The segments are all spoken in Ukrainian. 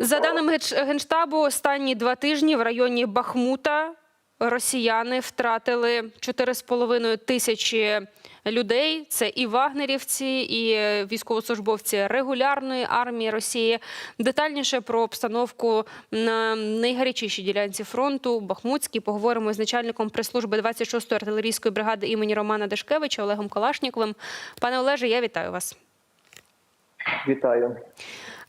За даними Генштабу, останні два тижні в районі Бахмута росіяни втратили 4,5 тисячі людей. Це і вагнерівці, і військовослужбовці регулярної армії Росії. Детальніше про обстановку на найгарячішій ділянці фронту Бахмутській поговоримо з начальником прес-служби 26-ї артилерійської бригади імені Романа Дашкевича Олегом Калашніковим. Пане Олеже, я вітаю вас. Вітаю.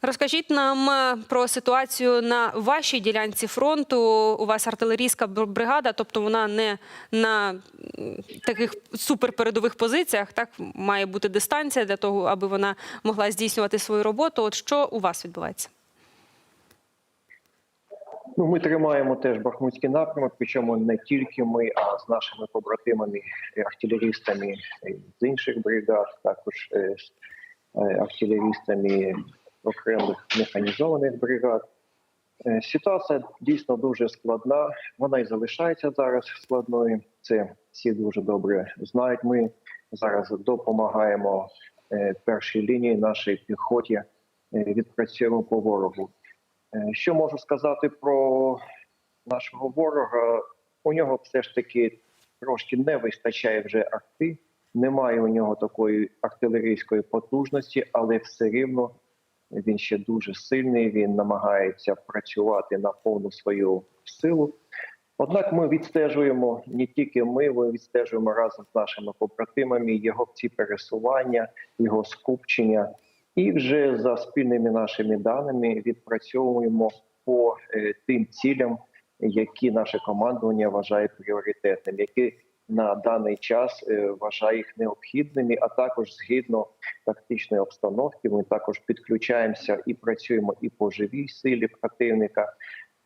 Розкажіть нам е, про ситуацію на вашій ділянці фронту. У вас артилерійська бригада, тобто вона не на таких суперпередових позиціях. Так має бути дистанція для того, аби вона могла здійснювати свою роботу. От що у вас відбувається? Ну, ми тримаємо теж Бахмутський напрямок, причому не тільки ми, а з нашими побратимами, артилерістами з інших бригад, також е, з е, артилерістами окремих механізованих бригад. Е, Ситуація дійсно дуже складна. Вона і залишається зараз складною. Це всі дуже добре знають. Ми зараз допомагаємо е, першій лінії нашій піхоті, е, відпрацюємо по ворогу. Що можу сказати про нашого ворога? У нього все ж таки трошки не вистачає вже арти. Немає у нього такої артилерійської потужності, але все рівно він ще дуже сильний. Він намагається працювати на повну свою силу. Однак ми відстежуємо не тільки ми, ми відстежуємо разом з нашими побратимами його ці пересування, його скупчення, і вже за спільними нашими даними відпрацьовуємо по е, тим цілям, які наше командування вважає пріоритетними, які на даний час е, вважає їх необхідними, а також згідно тактичної обстановки, ми також підключаємося і працюємо і по живій силі противника.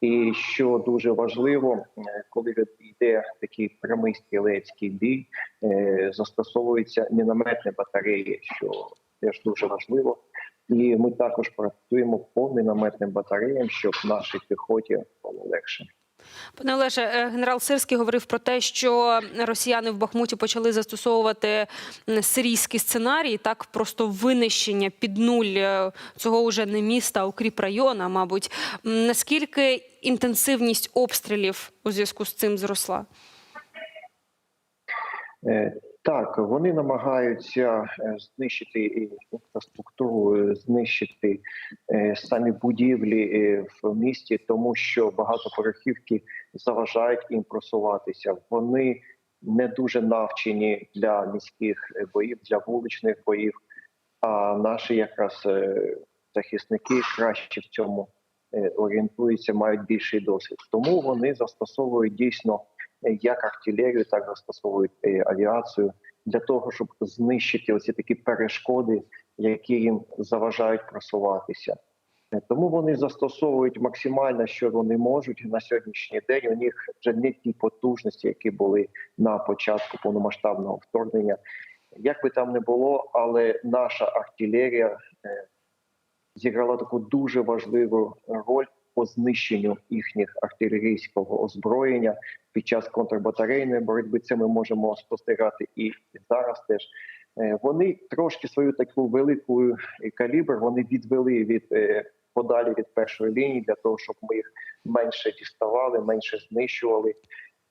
І що дуже важливо, е, коли йде такий прямий стрілецький бій, е, застосовуються мінометні батареї, що теж дуже важливо. І ми також працюємо по мінометним батареям, щоб нашій піхоті було легше. Пане Олеже, е, генерал Сирський говорив про те, що росіяни в Бахмуті почали застосовувати сирійський сценарій, так просто винищення під нуль е, цього уже не міста, а укріп района, мабуть. Наскільки інтенсивність обстрілів у зв'язку з цим зросла? Так, вони намагаються е, знищити інфраструктуру, е, знищити е, самі будівлі в місті, тому що багатоповерхівки заважають їм просуватися. Вони не дуже навчені для міських боїв, для вуличних боїв. А наші якраз захисники краще в цьому орієнтуються, мають більший досвід. Тому вони застосовують дійсно як артилерію, так застосовують е, авіацію для того, щоб знищити оці такі перешкоди, які їм заважають просуватися. Е, Тому вони застосовують максимально, що вони можуть на сьогоднішній день. У них вже не ті потужності, які були на початку повномасштабного вторгнення. Як би там не було, але наша артилерія е, зіграла таку дуже важливу роль по знищенню їхніх артилерійського озброєння під час контрбатарейної боротьби. Це ми можемо спостерігати і зараз теж. Е, Вони трошки свою таку велику е, калібр вони відвели від е, подалі від першої лінії для того, щоб ми їх менше діставали, менше знищували.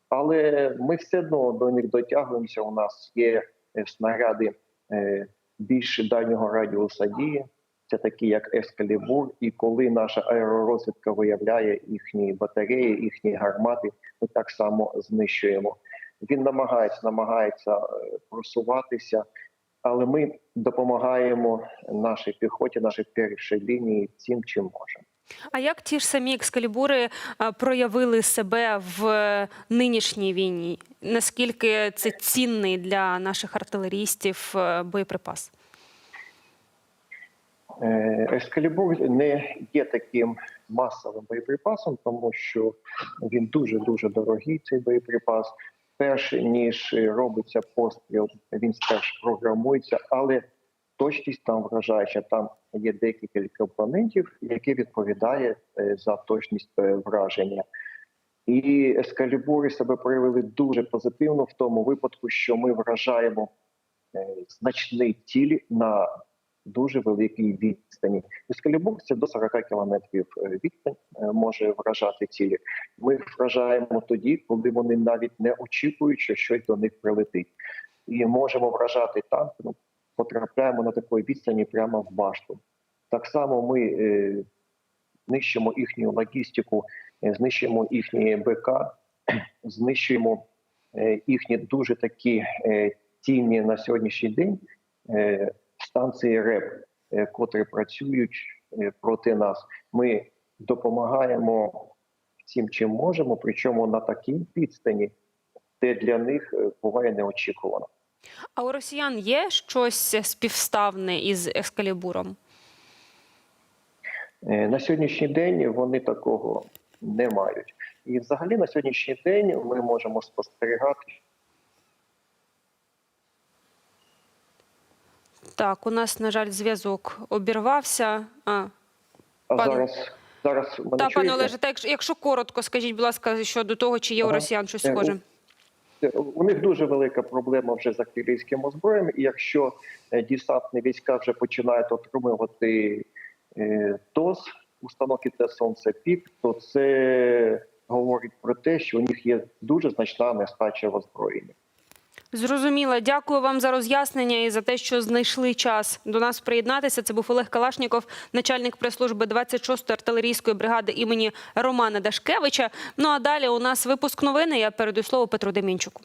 Але ми все одно до них дотягуємося. У нас є снаряди більш дальнього радіуса дії. Це такі як Ескалібур, і коли наша аеророзвідка виявляє їхні батареї, їхні гармати, ми так само знищуємо. Він намагається, намагається е, просуватися, але ми допомагаємо нашій піхоті, нашій першій лінії цим, чим можемо. А як ті ж самі екскалібури проявили себе в е, нинішній війні? Наскільки це цінний для наших артилерістів е, боєприпас? Е, Ескалібур не є таким масовим боєприпасом, тому що він дуже дуже дорогий. Цей боєприпас. Перш ніж робиться постріл, він спершу програмується, але точність там вражаюча. Там є декілька компонентів, які відповідає е, за точність е, враження. І ескалібури себе проявили дуже позитивно в тому випадку, що ми вражаємо значний ціль на дуже великій відстані. Ескалібур це до 40 кілометрів е, відстань е, може вражати цілі. Ми їх вражаємо тоді, коли вони навіть не очікують, що щось до них прилетить, і можемо вражати танк. Ну, потрапляємо на такої відстані прямо в башту. Так само ми е, знищимо їхню логістику, е, знищуємо їхні БК, знищуємо їхні дуже такі цінні на сьогоднішній день станції РЕП, е, котрі працюють е, проти нас. Ми допомагаємо всім, чим можемо, причому на такій відстані, де для них е, буває неочікувано. А у росіян є щось співставне із ескалібуром? На сьогоднішній день вони такого не мають. І взагалі на сьогоднішній день ми можемо спостерігати, Так, у нас, на жаль, зв'язок обірвався. А, а Пане- зараз зараз мене та, пане? Олеже, та якщо, якщо коротко, скажіть, будь ласка, щодо того, чи є у росіян щось Е, схоже? Е, У них дуже велика проблема вже з артилерійським озброєм. І якщо е, десантні війська вже починають отримувати ТОС, установки Т сонце пік, то це говорить про те, що у них є дуже значна нестача в озброєнні. Зрозуміло. Дякую вам за роз'яснення і за те, що знайшли час до нас приєднатися. Це був Олег Калашніков, начальник прес-служби 26-ї артилерійської бригади імені Романа Дашкевича. Ну а далі у нас випуск новини. Я передаю слово Петру Демінчуку.